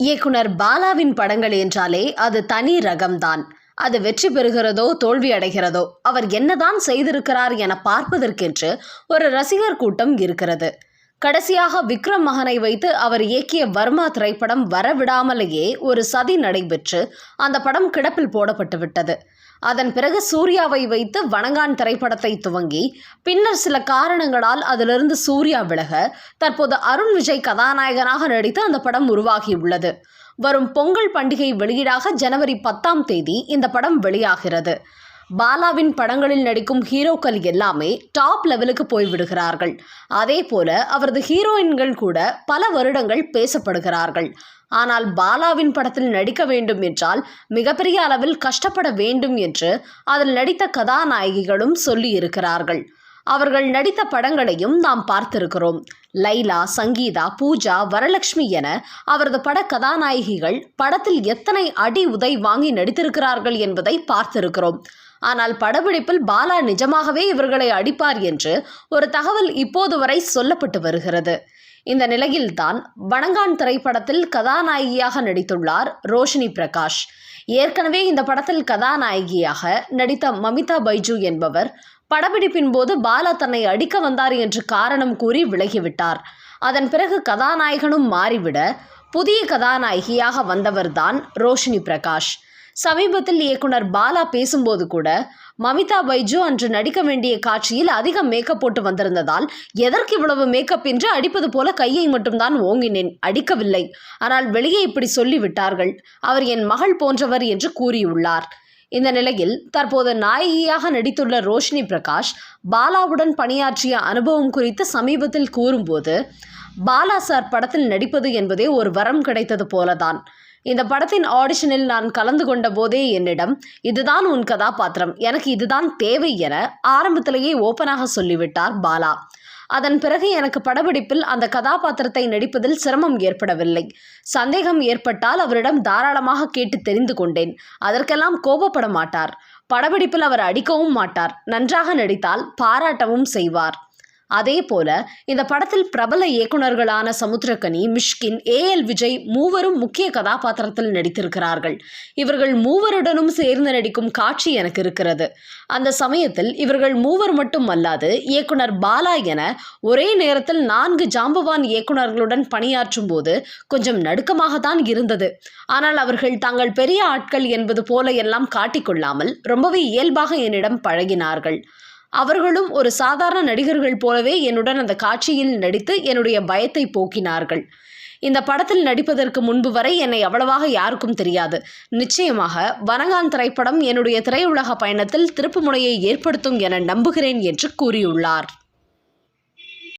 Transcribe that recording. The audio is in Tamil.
இயக்குனர் பாலாவின் படங்கள் என்றாலே அது தனி ரகம்தான். அது வெற்றி பெறுகிறதோ தோல்வி அடைகிறதோ அவர் என்னதான் செய்திருக்கிறார் என பார்ப்பதற்கென்று ஒரு ரசிகர் கூட்டம் இருக்கிறது. கடைசியாக விக்ரம் மகனை வைத்து அவர் இயக்கிய வர்மா திரைப்படம் வரவிடாமலேயே ஒரு சதி நடைபெற்று அந்த படம் கிடப்பில் போடப்பட்டு விட்டது அதன் பிறகு சூர்யாவை வைத்து வணங்கான் திரைப்படத்தை துவங்கி பின்னர் சில காரணங்களால் அதிலிருந்து சூர்யா விலக தற்போது அருண் விஜய் கதாநாயகனாக நடித்து அந்த படம் உருவாகியுள்ளது. வரும் பொங்கல் பண்டிகை வெளியீடாக ஜனவரி பத்தாம் தேதி இந்த படம் வெளியாகிறது. பாலாவின் படங்களில் நடிக்கும் ஹீரோக்கள் எல்லாமே டாப் லெவலுக்கு போய்விடுகிறார்கள் அதே போல அவரது ஹீரோயின்கள் கூட பல வருடங்கள் பேசப்படுகிறார்கள். ஆனால் பாலாவின் படத்தில் நடிக்க வேண்டும் என்றால் மிகப்பெரிய அளவில் கஷ்டப்பட வேண்டும் என்று அதில் நடித்த கதாநாயகிகளும் சொல்லி இருக்கிறார்கள். அவர்கள் நடித்த படங்களையும் நாம் பார்த்திருக்கிறோம். லைலா சங்கீதா பூஜா வரலட்சுமி என அவரது பட கதாநாயகிகள் படத்தில் எத்தனை அடி உதை வாங்கி நடித்திருக்கிறார்கள் என்பதை பார்த்திருக்கிறோம். ஆனால் படப்பிடிப்பில் பாலா நிஜமாகவே இவர்களை அடிப்பார் என்று ஒரு தகவல் இப்போது வரை சொல்லப்பட்டு வருகிறது. இந்த நிலையில்தான் வணங்கான் திரைப்படத்தில் கதாநாயகியாக நடித்துள்ளார் ரோஷினி பிரகாஷ். ஏற்கனவே இந்த படத்தில் கதாநாயகியாக நடித்த மமிதா பைஜு என்பவர் படப்பிடிப்பின் போது பாலா தன்னை அடிக்க வந்தார் என்று காரணம் கூறி விலகிவிட்டார். அதன் பிறகு கதாநாயகனும் மாறிவிட புதிய கதாநாயகியாக வந்தவர்தான் ரோஷினி பிரகாஷ். சமீபத்தில் இயக்குனர் பாலா பேசும்போது கூட மமிதா பைஜு அன்று நடிக்க வேண்டிய காட்சியில் அதிகம் மேக்கப் போட்டு வந்திருந்ததால் எதற்கு இவ்வளவு மேக்கப் என்று அடிப்பது போல கையை மட்டும்தான் ஓங்கினேன். அடிக்கவில்லை. ஆனால் வெளியே இப்படி சொல்லிவிட்டார்கள். அவர் என் மகள் போன்றவர் என்று கூறியுள்ளார். இந்த நிலையில் தற்போது நாயகியாக நடித்துள்ள ரோஷினி பிரகாஷ் பாலாவுடன் பணியாற்றிய அனுபவம் குறித்து சமீபத்தில் கூறும்போது பாலா சார் படத்தில் நடிப்பது என்பதே ஒரு வரம் கிடைத்தது போலதான். இந்த படத்தின் ஆடிஷனில் நான் கலந்து கொண்ட போதே என்னிடம் இதுதான் உன் கதாபாத்திரம் எனக்கு இதுதான் தேவை என ஆரம்பத்திலேயே ஓப்பனாக சொல்லிவிட்டார் பாலா. அதன் பிறகு எனக்கு படப்பிடிப்பில் அந்த கதாபாத்திரத்தை நடிப்பதில் சிரமம் ஏற்படவில்லை. சந்தேகம் ஏற்பட்டால் அவரிடம் தாராளமாக கேட்டு தெரிந்து கொண்டேன். அதற்கெல்லாம் கோபப்பட மாட்டார். படப்பிடிப்பில் அவர் அடிக்கவும் மாட்டார். நன்றாக நடித்தால் பாராட்டவும் செய்வார். அதே போல இந்த படத்தில் பிரபல இயக்குனர்களான சமுத்திரக்கனி மிஷ்கின் ஏ எல் விஜய் மூவரும் முக்கிய கதாபாத்திரத்தில் நடித்திருக்கிறார்கள். இவர்கள் மூவருடனும் சேர்ந்து நடிக்கும் காட்சி எனக்கு இருக்கிறது. அந்த சமயத்தில் இவர்கள் மூவர் மட்டும் அல்லாது இயக்குனர் பாலா என ஒரே நேரத்தில் நான்கு ஜாம்பவான் இயக்குனர்களுடன் பணியாற்றும் போது கொஞ்சம் நடுக்கமாகத்தான் இருந்தது. ஆனால் அவர்கள் தாங்கள் பெரிய ஆட்கள் என்பது போல எல்லாம் காட்டிக்கொள்ளாமல் ரொம்பவே இயல்பாக என்னிடம் பழகினார்கள். அவர்களும் ஒரு சாதாரண நடிகர்கள் போலவே என்னுடன் அந்த காட்சியில் நடித்து என்னுடைய பயத்தை போக்கினார்கள். இந்த படத்தில் நடிப்பதற்கு முன்பு வரை என்னை அவ்வளவாக யாருக்கும் தெரியாது. நிச்சயமாக வனங்கான் திரைப்படம் என்னுடைய திரையுலக பயணத்தில் திருப்புமுனையை ஏற்படுத்தும் என நம்புகிறேன் என்று கூறியுள்ளார்.